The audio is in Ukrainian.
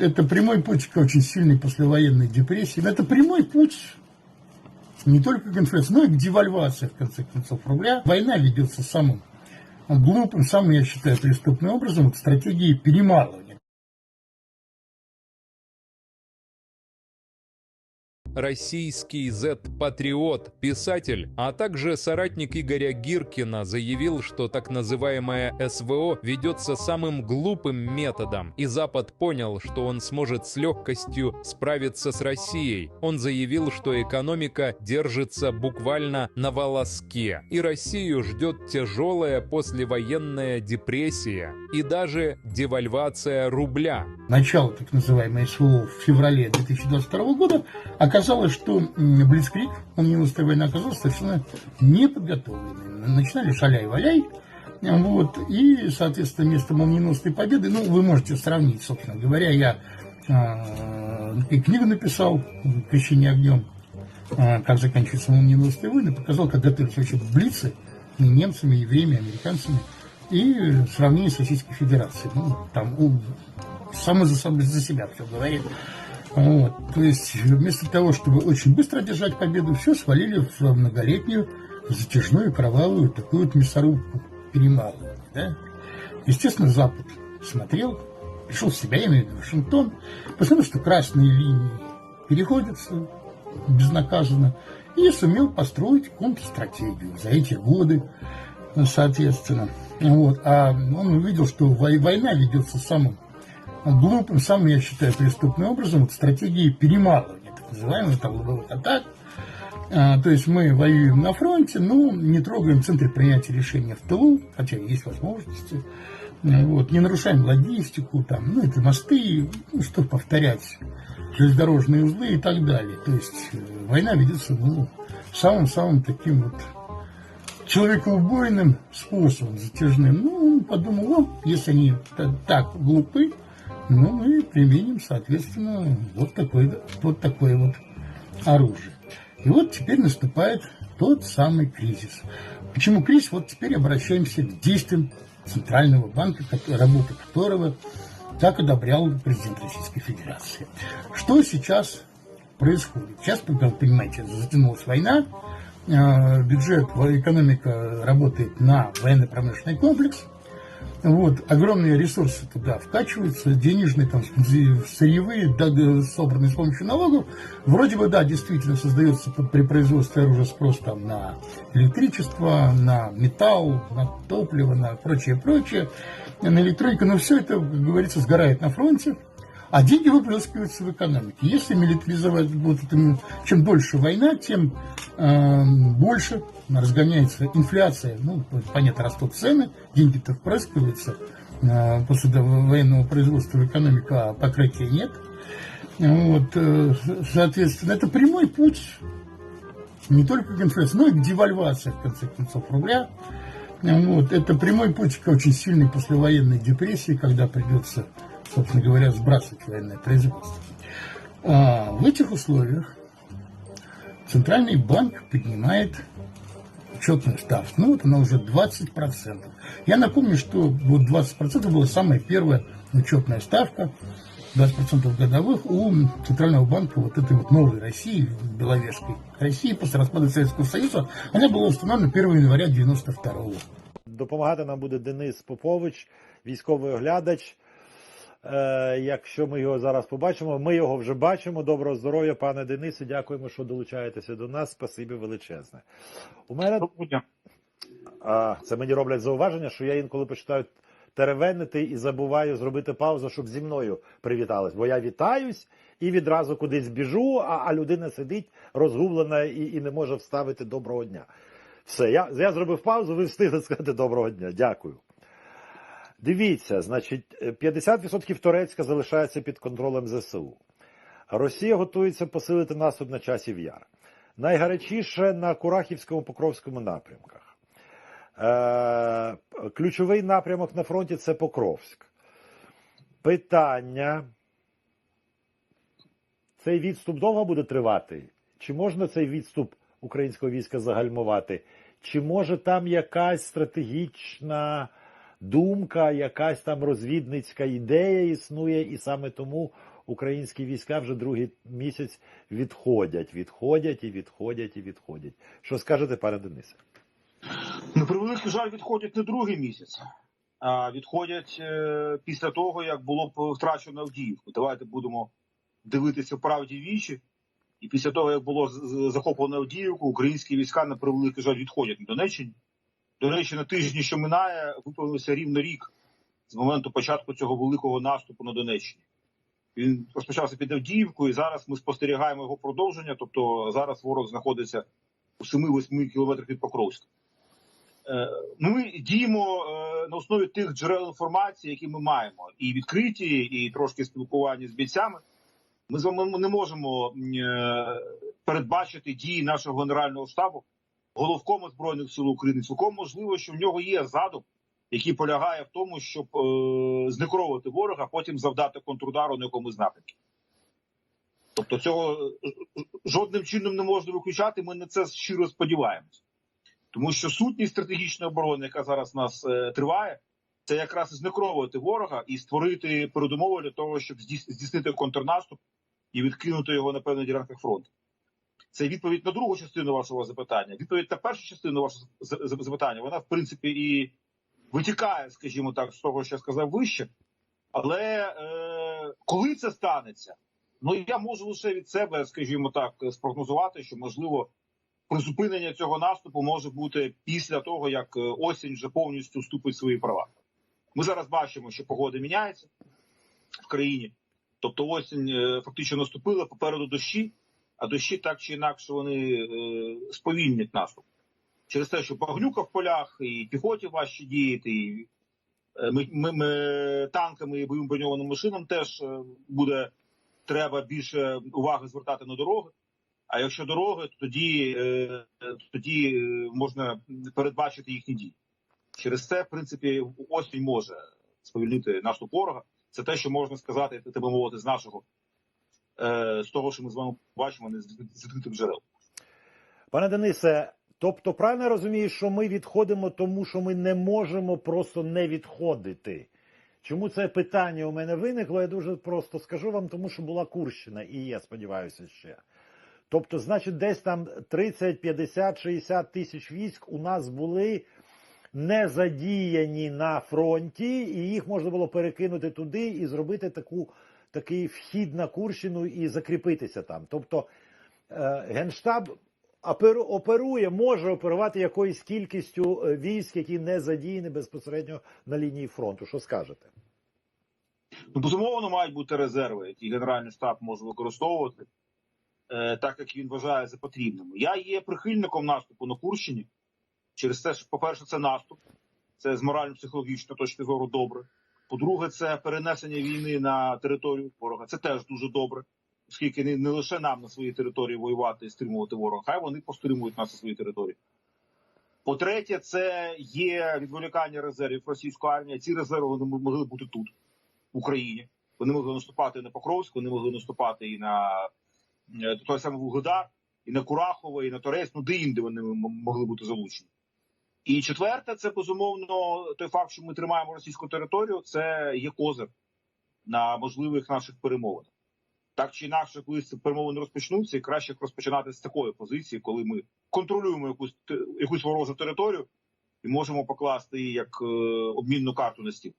Это прямой путь к очень сильной послевоенной депрессии. Это прямой путь не только к инфляции, но и к девальвации, в конце концов, рубля. Война ведется самым глупым, самым, я считаю, преступным образом, вот стратегией перемалывания. Российский Z-патриот, писатель, а также соратник Игоря Гиркина заявил, что так называемое СВО ведется самым глупым методом, и Запад понял, что он сможет с легкостью справиться с Россией. Он заявил, что экономика держится буквально на волоске, и Россию ждет тяжелая послевоенная депрессия и даже девальвация рубля. Начало так называемой СВО в феврале 2022 года оказалось, что Блицкрик, молниеносная война, оказался совершенно неподготовленной. Начинали шаляй-валяй, вот, и, соответственно, вместо молниеносной победы, ну, вы можете сравнить, собственно говоря, я э, и книгу написал «Крещение огнем», э, как заканчиваются молниеносные войны, показал, как готовятся вообще блицы немцами, евреями, американцами, и сравнение с Российской Федерацией. Ну, там у, сам за, за себя все говорит. Вот. То есть вместо того, чтобы очень быстро одержать победу, все свалили в многолетнюю затяжную кровавую такую вот мясорубку перемалывания. Да? Естественно, Запад смотрел, пришел в себя, я имею в виду Вашингтон, посмотрел, что красные линии переходятся безнаказанно, и сумел построить контрстратегию за эти годы, соответственно. Вот. А он увидел, что вой- война ведется самым глупым, самым, я считаю, преступным образом, вот стратегией перемалывания, так называемых там лобовых атак. А, то есть мы воюем на фронте, но не трогаем центр принятия решения в тылу, хотя есть возможности. А, Вот, не нарушаем логистику, там, ну, это мосты, ну, что повторять, железнодорожные узлы и так далее. То есть э, война ведется, ну, самым-самым таким вот человекоубойным способом затяжным. Ну, он подумал, о, если они та- так глупы, ну, мы применим, соответственно, вот такое, вот такое вот оружие. И вот теперь наступает тот самый кризис. Почему кризис? Вот теперь обращаемся к действиям Центрального банка, работа которого так одобрял президент Российской Федерации. Что сейчас происходит? Сейчас, понимаете, затянулась война, э, бюджет, экономика работает на военно-промышленный комплекс, вот, огромные ресурсы туда вкачиваются, денежные, там, зи- сырьевые, да, да, собранные с помощью налогов. Вроде бы, да, действительно создается п- при производстве оружия спрос там, на электричество, на металл, на топливо, на прочее, прочее, на электронику, но все это, как говорится, сгорает на фронте. А деньги выплескиваются в экономике. Если милитаризовать, вот это, чем дольше война, тем э, больше разгоняется инфляция. Ну, понятно, растут цены, деньги-то впрыскиваются э, после военного производства в экономику, а покрытия нет. Вот, э, соответственно, это прямой путь не только к инфляции, но и к девальвации, в конце концов, рубля. Вот. Это прямой путь к очень сильной послевоенной депрессии, когда придется, собственно говоря, сбрасывать военное производство. А в этих условиях Центральный банк поднимает учетную ставку. Ну, вот она уже 20%. Я напомню, что вот 20% была самая первая учетная ставка, 20% годовых у Центрального банка вот этой вот новой России, Беловежской России, после распада Советского Союза, она была установлена 1 января 92 года. Допомагати нам буде Денис Попович, військовий оглядач. Е, якщо ми його зараз побачимо, ми його вже бачимо. Доброго здоров'я, пане Денисе. Дякуємо, що долучаєтеся до нас. Спасибі величезне. У мене а, це мені роблять зауваження, що я інколи почитаю теревенити і забуваю зробити паузу, щоб зі мною привітались. Бо я вітаюсь і відразу кудись біжу, а, а людина сидить розгублена і, і не може вставити доброго дня. Все, я, я зробив паузу, ви встигли сказати доброго дня. Дякую. Дивіться, значить, 50% Турецька залишається під контролем ЗСУ. Росія готується посилити наступ на часів яр. Найгарячіше на Курахівському Покровському напрямках. Е, ключовий напрямок на фронті це Покровськ. Питання. Цей відступ довго буде тривати? Чи можна цей відступ українського війська загальмувати? Чи може там якась стратегічна думка, якась там розвідницька ідея існує, і саме тому українські війська вже другий місяць відходять, відходять і відходять і відходять. Що скажете, пане Денисе? На превеликий жаль, відходять не другий місяць, а відходять е, після того, як було втрачено Авдіївку. Давайте будемо дивитися правді вічі. І після того, як було захоплено Авдіївку, українські війська на превеликий жаль відходять на Донеччині. До речі, на тижні, що минає, виповнився рівно рік з моменту початку цього великого наступу на Донеччині. Він розпочався під Авдіївкою, і зараз ми спостерігаємо його продовження. Тобто зараз ворог знаходиться у 7-8 кілометрах від Покровська. Е, Ми діємо е, на основі тих джерел інформації, які ми маємо, і відкриті, і трошки спілкування з бійцями. Ми з вами не можемо е, передбачити дії нашого генерального штабу, головкому збройних сил України. Цілком можливо, що в нього є задум, який полягає в тому, щоб е, знекровувати ворога, а потім завдати контрудару на якомусь напрямку. Тобто цього е, жодним чином не можна виключати. Ми на це щиро сподіваємось. Тому що сутність стратегічної оборони, яка зараз нас е, триває, це якраз знекровувати ворога і створити передумови для того, щоб здійснити контрнаступ і відкинути його на певних ділянках фронту. Це відповідь на другу частину вашого запитання. Відповідь на першу частину вашого запитання, вона в принципі і витікає, скажімо так, з того, що я сказав вище. Але е, коли це станеться, ну я можу лише від себе, скажімо так, спрогнозувати, що можливо призупинення цього наступу може бути після того, як е, осінь вже повністю вступить в свої права. Ми зараз бачимо, що погода міняється в країні. Тобто осінь е, фактично наступила попереду дощі, а дощі так чи інакше вони е, сповільнять наступ. Через те, що багнюка в полях, і піхоті важче діяти, і е, ми, ми, ми танками і бойовим броньованим машинам теж е, буде треба більше уваги звертати на дороги. А якщо дороги, то тоді, тоді можна передбачити їхні дії. Через це, в принципі, осінь може сповільнити наступ ворога. Це те, що можна сказати, би мовити, з нашого з того, що ми з вами бачимо, не з відкритих джерел. Пане Денисе, тобто правильно я розумію, що ми відходимо, тому що ми не можемо просто не відходити. Чому це питання у мене виникло? Я дуже просто скажу вам, тому що була Курщина, і є, сподіваюся, ще. Тобто, значить, десь там 30, 50, 60 тисяч військ у нас були не задіяні на фронті, і їх можна було перекинути туди і зробити таку, такий вхід на Курщину і закріпитися там. Тобто е, Генштаб оперує, може оперувати якоюсь кількістю е, військ, які не задіяні безпосередньо на лінії фронту. Що скажете? Ну, безумовно, мають бути резерви, які Генеральний штаб може використовувати, е, так як він вважає за потрібним. Я є прихильником наступу на Курщині через те, що, по-перше, це наступ, це з морально-психологічної точки зору добре. По-друге, це перенесення війни на територію ворога. Це теж дуже добре, оскільки не, не лише нам на своїй території воювати і стримувати ворога, хай вони постримують нас на своїй території. По-третє, це є відволікання резервів російської армії. Ці резерви вони могли бути тут, в Україні. Вони могли наступати на Покровськ, вони могли наступати і на е, той самий Вугледар, і на Курахово, і на Торецьк, ну де інде вони могли бути залучені. І четверте, це безумовно той факт, що ми тримаємо російську територію, це є козир на можливих наших перемовинах. Так чи інакше, коли перемовини розпочнуться, і краще розпочинати з такої позиції, коли ми контролюємо якусь якусь ворожу територію і можемо покласти її як е, обмінну карту на стіл.